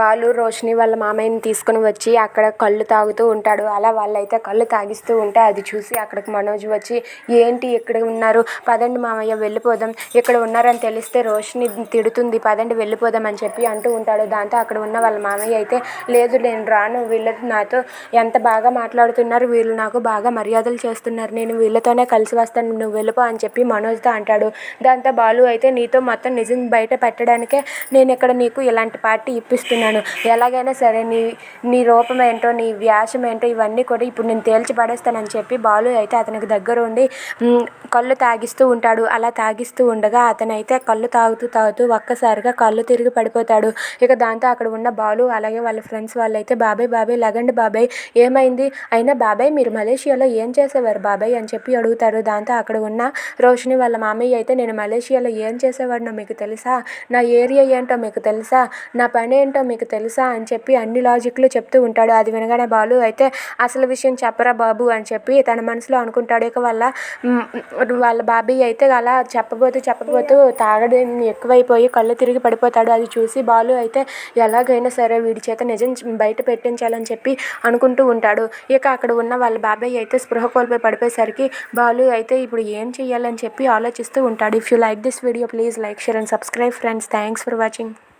బాలు రోషిని వాళ్ళ మామయ్యని తీసుకుని వచ్చి అక్కడ కళ్ళు తాగుతూ ఉంటాడు. అలా వాళ్ళైతే కళ్ళు తాగిస్తూ ఉంటే అది చూసి అక్కడికి మనోజ్ వచ్చి ఏంటి ఇక్కడ ఉన్నారు? పదండి మామయ్య వెళ్ళిపోదాం. ఇక్కడ ఉన్నారని తెలిస్తే రోషిని తిడుతుంది పదండి వెళ్ళిపోదాం అని చెప్పి అంటూ ఉంటాడు. దాంతో అక్కడ ఉన్న వాళ్ళ మామయ్య అయితే లేదు నేను రాను. వీళ్ళు నాతో ఎంత బాగా మాట్లాడుతున్నారు వీళ్ళు నాకు బాగా మర్యాదలు చేస్తున్నారు. నేను వీళ్ళతోనే కలిసి వస్తాను. నువ్వు వెళ్ళిపో అని చెప్పి మనోజ్తో అంటాడు. దాంతో బాలు అయితే నీతో మొత్తం నిజం బయట పెట్టడానికే నేను ఇక్కడ నీకు ఇలాంటి పార్టీ ఇప్పిస్తున్నాను. ఎలాగైనా సరే నీ నీ రూపం ఏంటో నీ వ్యాసం ఏంటో ఇవన్నీ కూడా ఇప్పుడు నేను తేల్చి పడేస్తానని చెప్పి బాలు అయితే అతనికి దగ్గర ఉండి కళ్ళు తాగిస్తూ ఉంటాడు. అలా తాగిస్తూ ఉండగా అతనైతే కళ్ళు తాగుతూ తాగుతూ ఒక్కసారిగా కళ్ళు తిరిగి పడిపోతాడు. ఇక దాంతో అక్కడ ఉన్న బాలు అలాగే వాళ్ళ ఫ్రెండ్స్ వాళ్ళైతే బాబాయ్ బాబాయ్ లగండి బాబాయ్. ఏమైంది? అయినా బాబాయ్ మీరు మలేషియాలో ఏం చేసేవారు బాబాయ్? అని చెప్పి అడుగుతారు. దాంతో అక్కడ ఉన్న రోషిని వాళ్ళ మామయ్య అయితే నేను మలేషియాలో ఏం చేసేవాడినో మీకు తెలుసా? నా ఏరియా ఏంటో మీకు తెలుసా? నా పని ఏంటో మీకు తెలుసా అని చెప్పి అన్ని లాజిక్లు చెప్తూ ఉంటాడు. అది వినగానే బాలు అయితే అసలు విషయం చెప్పరా బాబు అని చెప్పి తన మనసులో అనుకుంటాడు. ఇక వాళ్ళ వాళ్ళ బాబీ అయితే అలా చెప్పబోతూ చెప్పబోతూ తాగడం ఎక్కువైపోయి కళ్ళు తిరిగి పడిపోతాడు. అది చూసి బాలు అయితే ఎలాగైనా సరే వీడి చేత నిజం బయట పెట్టించాలని చెప్పి అనుకుంటూ ఉంటాడు. ఇక అక్కడ ఉన్న వాళ్ళ బాబాయ్ అయితే స్పృహ కోల్పోయి పడిపోయేసరికి బాలు అయితే ఇప్పుడు ఏం చేయాలని చెప్పి ఆలోచిస్తూ ఉంటాడు. If you like this video please like share and subscribe friends thanks for watching